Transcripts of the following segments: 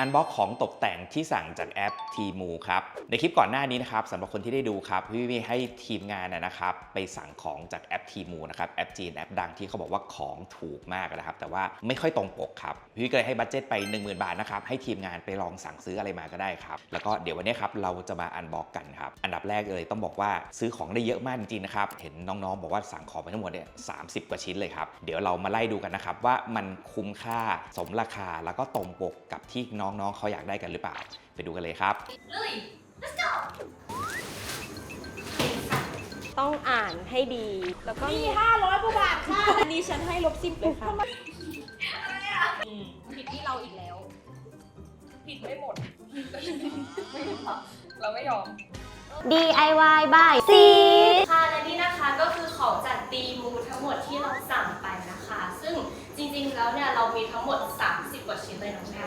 อันบ็อกของตกแต่งที่สั่งจากแอป Temu ครับ ในคลิปก่อนหน้านี้นะครับสำหรับคนที่ได้ดูครับ พี่วิให้ทีมงานนะครับ ไปสั่งของจากแอป Temu นะครับแอปจีนแอปดังที่เขาบอกว่าของถูกมากนะครับ แต่ว่าไม่ค่อยตรงปกครับ พี่ก็เลยให้บัตเจ็ตไป 10,000 บาทนะครับ ให้ทีมงานไปลองสั่งซื้ออะไรมาก็ได้ครับ แล้วก็เดี๋ยววันนี้ครับเราจะมาอันบ็อกกันครับ อันดับแรกเลยต้องบอกว่าซื้อของได้เยอะมากจริงๆนะครับ เห็นน้องๆบอกว่าสั่งของไปทั้งหมดเนี่ยสามกว่าชิ้นเลยครับ เดี๋ยวเรามาไล่ดูกันนะครับว่ามันคุ้มค่าสมราคาแล้วก็ตรงปกกับที่น้องๆเขาอยากได้กันหรือเปล่า ไปดูกันเลยครับลุย let's go ต้องอ่านให้ดี แล้วก็นี่ห้าร้อยกว่าบาทค่ะอันนี้ฉันให้ลบสิบเลยค่ะอืมผิดที่เราอีกแล้ว ผิดไม่หมดไม่หรอเราไม่ยอม DIY by ซีค่ะและนี่นะคะก็คือของจากตีมูทั้งหมดที่เราสั่งไปนะคะ ซึ่งจริงๆแล้วเนี่ยเรามีทั้งหมด 30 กว่าชิ้นเลยน้องแม่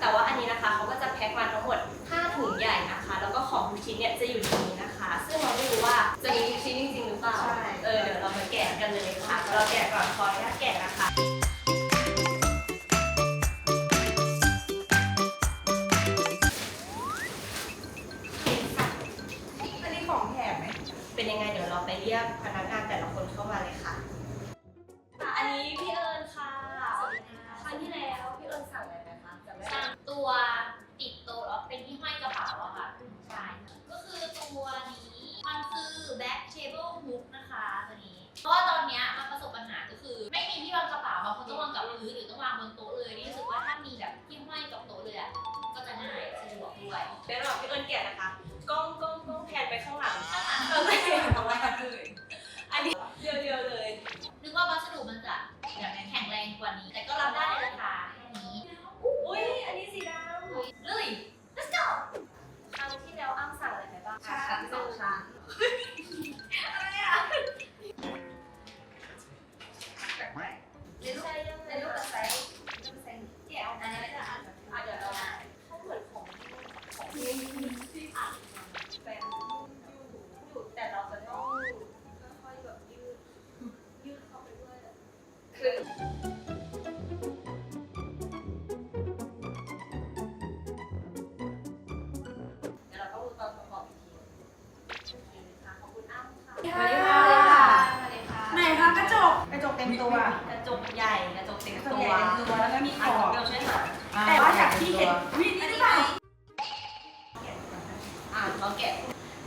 แต่ว่าอันนี้นะคะเขาก็จะแพ็คมาทั้งหมด 5 ถุงใหญ่นะคะ แล้วก็ของทุกชิ้นเนี่ยจะอยู่ในนี้นะคะ ซึ่งเราไม่รู้ว่าจะมีทุกชิ้นจริงๆหรือเปล่า ใช่ เออเดี๋ยวเรามาแกะกันเลยค่ะ เราแกะก่อนขออนุญาตแกะนะคะ อันนี้ของแถมไหม เป็นยังไงเดี๋ยวเราไปเรียกพนักงานแต่ละคนเข้ามาเลยค่ะค่ะ คือ back table hook นะคะตัวนี้ เพราะว่าตอนเนี้ยมันประสบปัญหาก็คือ ไม่มีที่วางกระเป๋าบางคนต้องวางกับพื้นหรือต้องวางบนโต๊ะเลยนี่รู้สึกว่าถ้ามีแบบที่ห้อยกับโต๊ะเลยอะก็จะง่ายสะดวกด้วยเดี๋ยวระหว่างพี่เอิญแกะนะคะ กล้องกล้องกล้องแพนไปข้างหลังข้างหลัง เออไม่เห็นทำไมเลยอัน คือเดี๋ยวเราต้องดูตอนประกอบอีกทีโอเคค่ะขอบคุณอ้ำค่ะสวัสดีค่ะสวัสดีค่ะไหนคะกระจกกระจกเต็มตัว กระจกใหญ่กระจกเต็มกระจตักวใหญ่เต็มตัวแล้วก็มีขอะอบ เดี๋ยวช่วยหาแต่ว่าจากที่เห็นวินี่หรือเปล่าอ่านเราแกะ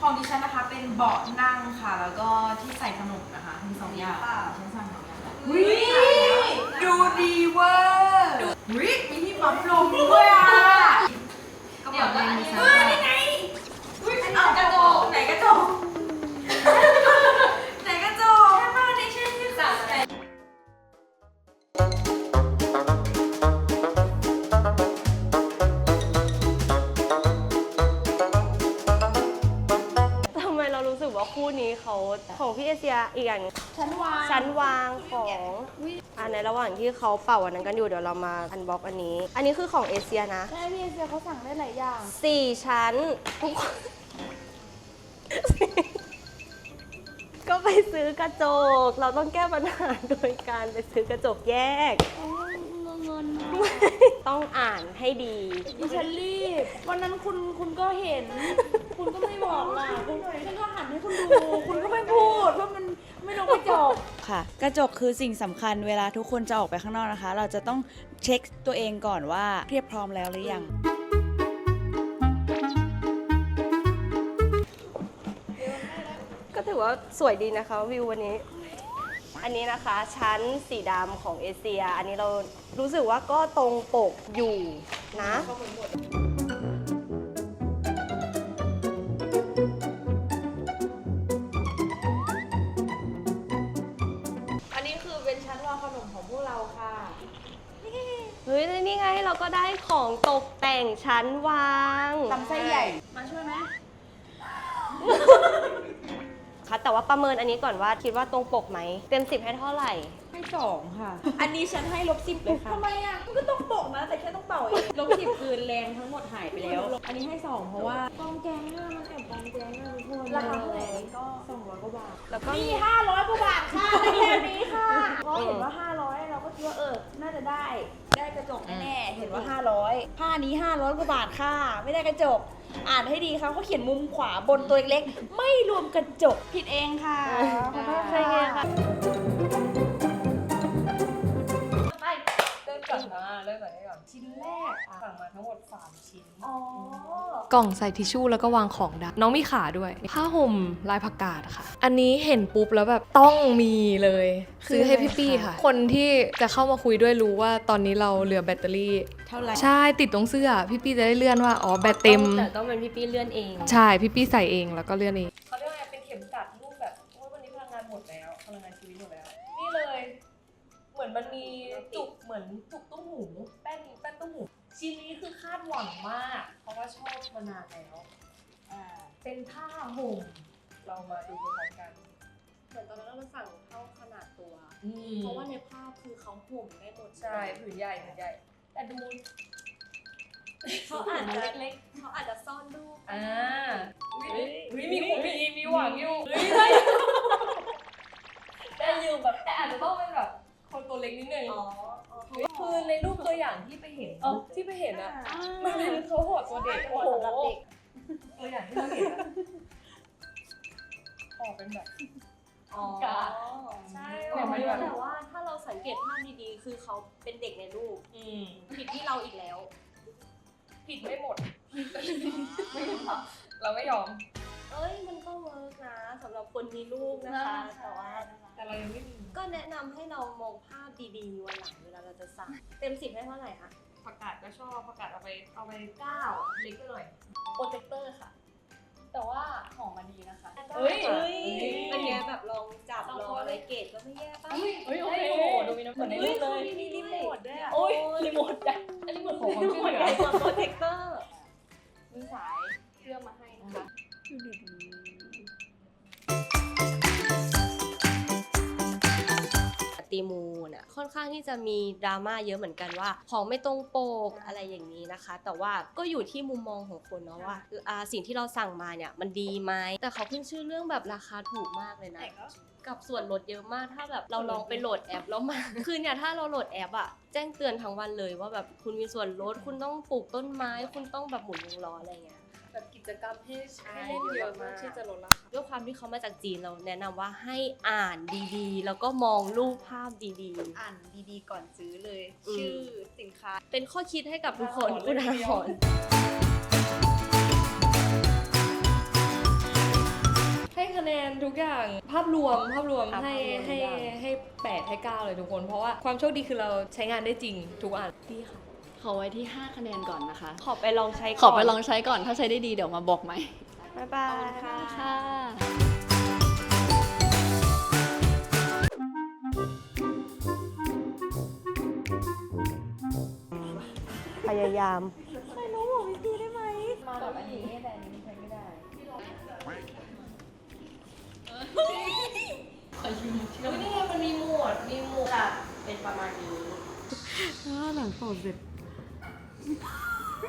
ของดิฉันนะคะเป็นเบาะนั่งค่ะ แล้วก็ที่ใส่ขนมนะคะทั้งสองอย่างฉันสั่งสอง อย่าง อเชียอีกอย่างชั้นวางชั้นวางของอ่าในระหว่างที่เขาเป่าอันนั้นกันอยู่เดี๋ยวเรามาอันบ็อกอันนี้ อันนี้คือของเอเชียนะใช่พี่เอเชียเขาสั่งได้หลายอย่างสี่ชั้นทุกคนก็ไปซื้อกระจก เราต้องแก้ปัญหาโดยการไปซื้อกระจกแยก ต้องอ่านให้ดีดิฉันรีบ วันนั้นคุณคุณก็เห็น คุณก็ไม่บอกล่ะคุณฉันก็หันให้คุณดู คุณก็ไม่พูดว่ามันไม่ลงกระจก ค่ะ กระจกคือสิ่งสำคัญเวลาทุกคนจะออกไปข้างนอกนะคะ เราจะต้องเช็คตัวเองก่อนว่าเรียบพร้อมแล้วหรือยัง ก็ถือว่าสวยดีนะคะวิววันนี้ อันนี้นะคะชั้นสีดำของเอเชีย อันนี้เรารู้สึกว่าก็ตรงปกอยู่นะ ไงเราก็ได้ของตกแต่งชั้นวางลำไส้ใหญ่ มาช่วยไหม ค่ะแต่ว่าประเมินอันนี้ก่อนว่าคิดว่าตรงปกไหม เต็มสิบให้เท่าไหร่ ให้ให้สองค่ะ อันนี้ฉันให้ลบสิบเลยค่ะ ทำไมอะมันก็ต้องโปะนะแต่แค่ต้องเป่าเองลบสิบคือแรงทั้งหมดหายไปแล้ว อันนี้ให้สองเพราะว่ากองแกงอะมันแอบกองแกงอะทุกคนราคาเท่าไหร่ก็สองร้อยกว่าบาท แล้วก็นี่ห้าร้อยกว่าบาทค่ะได้แค่นี้ค่ะเพราะเห็นว่าห้าร้อยเราก็คิดว่าเออ น่าจะได้ได้ กระจกแน่ๆเห็นว่าห้าร้อยผ้านี้ห้าร้อยกว่าบาทค่ะ ไม่ได้กระจก อ่านให้ดีค่ะเขาเขียนมุมขวาบนตัวเล็กๆไม่รวมกระจกผิดเองค่ะขอโทษใช่ไงค่ะ เริ่มก่อนนะเริ่มก่อนได้ก่อนชิ้นแรกสั่งมาทั้งหมด 3 ชิ้นอ๋อ กล่องใส่ทิชชู่แล้วก็วางของได้น้องมีขาด้วย ผ้าห่มลายผักกาดค่ะ อันนี้เห็นปุ๊บแล้วแบบต้องมีเลยซื้อให้พี่ปี้ค่ะ คนที่จะเข้ามาคุยด้วยรู้ว่าตอนนี้เราเหลือแบตเตอรี่ เท่าไหร่ใช่ติดตรงเสื้อ พี่ปี้จะได้เลื่อนว่าอ๋อแบตเต็ม แต่ต้องเป็นพี่ปี้เลื่อนเองใช่พี่ปี้ใส่เองแล้วก็เลื่อนเองเขาเรียกว่าไงเป็นเข็มกัดรูปแบบว่าวันนี้พลังงานหมดแล้วพลังงานชีวิตหมดแล้วนี่ เลยเหมือนมันมีจุกเหมือนจุกตุ้มหูแป้นแป้นตุ้มหูชิ้นนี้คือคาดหวังมาก เพราะว่าชอบมานานแล้วเป็นผ้าห่มเรามาดูพร้อมกันเหมือนตอนนั้นเราสั่งเท่าขนาดตัวอืมเพราะว่าในภาพคือเขาห่มได้หมดใช่ผืนใหญ่ผืนใหญ่ แต่ดูเขาอาจจะเล็กๆเขาอาจจะซ่อนรูปอ่าอุ้ยอุ้ยมีมีมีหวังอยู่เฮ้ยได้อยู่ได้อยู่แบบแต่อาจจะต้องเป็นแบบคน ตัวเล็กนิดนึงอ๋อคือในรูปตัวอย่างที่ไปเห็นที่ไปเห็นอะมันเป็นเขาโหดตัวเด็กโอ้โอ้โหโหสำหรับเด็กตัวอย่างที่เราเห็นอะออกเป็นแบบอ๋อกะใช่แต่มันแบบแต่ว่าถ้าเราสังเกตภาพดีๆ คือเขาเป็นเด็กในรูปอืมผิดที่เราอีกแล้ว ผิดไม่หมดเราไม่ยอม เอ้ยมันก็เวิร์กนะสำหรับคนมีลูกนะคะแต่ว่า แต่เรายังไม่มีก็แนะนำให้เรามองภาพดีๆวันหลังเวลาเราจะสั่งเต็มสิบให้เท่าไหร่คะประกาศก็ชอบประกาศเอาไปเอาไปเก้าเล็กไปหน่อย โปรเจคเตอร์ค่ะ แต่ว่าของมันดีนะคะเฮ้ยเฮ้ย เป็นไงแบบลองจับลองอะไรเกรดก็ไม่แย่ป่ะเฮ้ยโอเคดูมีน้ำเหมือนในรูปเลย มีรีโมทด้วยอะโอ้ยรีโมทจ้ะอันนี้เหมือนของความช่วยเหลือกว่าโปรเทคเตอร์มีสายเชื่อมมาให้นะคะ ตีมูน่ะค่อนข้างที่จะมีดราม่าเยอะเหมือนกันว่าของไม่ตรงปกอะไรอย่างนี้นะคะ แต่ว่าก็อยู่ที่มุมมองของคนเนาะว่าอ่าสิ่งที่เราสั่งมาเนี่ยมันดีไหมแต่เขาขึ้นชื่อเรื่องแบบราคาถูกมากเลยนะกับส่วนลดเยอะมากถ้าแบบเราลองไปโหลดแอปแล้วมา คือเนี่ยถ้าเราโหลดแอปอะแจ้งเตือนทั้งวันเลยว่าแบบคุณมีส่วนลดคุณต้องปลูกต้นไม้ คุณต้องแบบหมุนวงล้ออะไรเงี้ย แบบกิจกรรมให้ใช่ให้เล่นเยอะมากที่จะลดราคาด้วยความที่เขามาจากจีนเราแนะนำว่าให้อ่านดีๆ แล้วก็มองรูปภาพดีอ่านดีๆก่อนซื้อเลยอืมชื่อสินค้า ๆ เป็นข้อคิดให้กับทุกคนคุณอาหรณ์ ให้คะแนนทุกอย่างภาพรวมภาพรวมอะให้ภาพรวมให้ทุกอย่างให้แปดให้เก้าเลยทุกคน เพราะว่าความโชคดีคือเราใช้งานได้จริงทุกอันดีค่ะ ขอไว้ที่ 5 คะแนนก่อนนะคะ ขอไปลองใช้ก่นขอไปลองใช้ก่อนถ้าใช้ได้ดีเดี๋ยวมาบอกใหม่ บ๊ายบายค่ะ พยายามมาแบบอันนี้แต่อันนี้ใช้ไม่ได้นี่ไงมันมีหมวด มีหมวดอะเป็นประมาณนี้หลังตอบเสร็จ